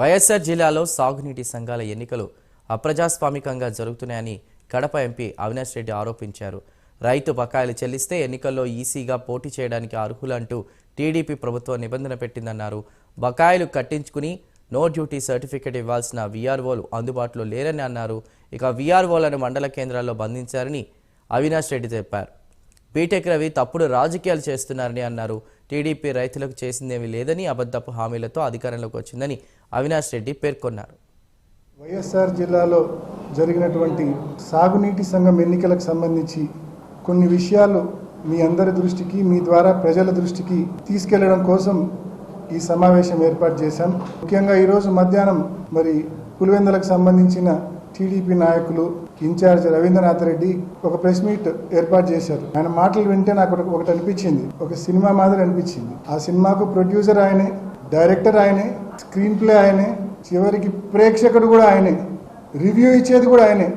వైఎస్ఆర్ జిల్లాలో సాగునీటి సంఘాల ఎన్నికలు అప్రజాస్వామికంగా జరుగుతున్నాయని కడప ఎంపీ అవినాష్ రెడ్డి ఆరోపించారు. రైతు బకాయిలు చెల్లిస్తే ఎన్నికల్లో ఈసీగా పోటీ చేయడానికి అర్హులంటూ టీడీపీ ప్రభుత్వం నిబంధన పెట్టిందన్నారు. బకాయిలు కట్టించుకుని నో డ్యూటీ సర్టిఫికెట్ ఇవ్వాల్సిన వీఆర్ఓలు అందుబాటులో లేరని అన్నారు. ఇక వీఆర్ఓలను మండల కేంద్రాల్లో బంధించారని అవినాష్ రెడ్డి చెప్పారు బీటెక్ రవి తప్పుడు రాజకీయాలు చేస్తున్నారని అన్నారు. టీడీపీ రైతులకు చేసిందేమీ లేదని అబద్ధపు హామీలతో అధికారంలోకి వచ్చిందని అవినాష్ రెడ్డి పేర్కొన్నారు. వైఎస్ఆర్ జిల్లాలో జరిగినటువంటి సాగునీటి సంఘం ఎన్నికలకు సంబంధించి కొన్ని విషయాలు మీ అందరి దృష్టికి మీ ద్వారా ప్రజల దృష్టికి తీసుకెళ్ళడం కోసం ఈ సమావేశం ఏర్పాటు చేశాం. ముఖ్యంగా ఈరోజు మధ్యాహ్నం మరి పులివెందులకు సంబంధించిన టీడీపీ నాయకులు ఇన్ఛార్జ్ రవీంద్రనాథ్ రెడ్డి ఒక ప్రెస్ మీట్ ఏర్పాటు చేశారు. ఆయన మాటలు వింటే నాకు ఒకటి- అనిపించింది. ఒక సినిమా మాదిరి అనిపించింది. ఆ సినిమాకు ప్రొడ్యూసర్ ఆయనే డైరెక్టర్ ఆయనే స్క్రీన్ ప్లే ఆయనే చివరికి ప్రేక్షకుడు కూడా ఆయనే రివ్యూ ఇచ్చేది కూడా ఆయనే.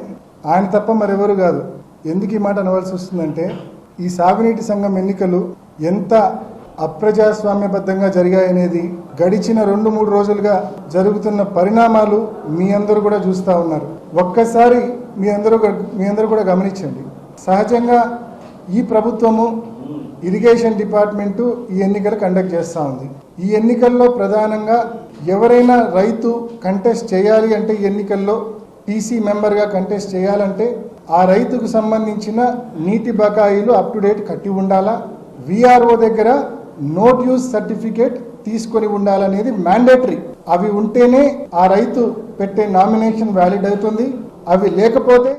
ఆయన తప్ప మరెవరు కాదు. ఎందుకు ఈ మాట అనవలసి వస్తుందంటే ఈ సాగునీటి సంఘం ఎన్నికలు ఎంత అప్రజాస్వామ్యబద్ధంగా జరిగాయనేది గడిచిన రెండు మూడు రోజులుగా జరుగుతున్న పరిణామాలు మీ అందరూ కూడా చూస్తూ ఉన్నారు. ఒక్కసారి మీ అందరూ మీ అందరూ కూడా గమనించండి. సహజంగా ఈ ప్రభుత్వము ఇరిగేషన్ డిపార్ట్మెంటు ఈ ఎన్నికలు కండక్ట్ చేస్తూ ఉంది. ఈ ఎన్నికల్లో ప్రధానంగా ఎవరైనా రైతు కంటెస్ట్ చేయాలి అంటే ఈ ఎన్నికల్లో టీసీ మెంబర్గా కంటెస్ట్ చేయాలంటే ఆ రైతుకు సంబంధించిన నీటి బకాయిలు అప్ టు డేట్ కట్టి ఉండాలా? విఆర్ఓ దగ్గర నోట్ యూజ్ సర్టిఫికేట్ తీసుకొని ఉండాలనేది మ్యాండేటరీ అవి ఉంటేనే ఆ రైతు పెట్టే నామినేషన్ వ్యాలిడ్ అవుతుంది. అవి లేకపోతే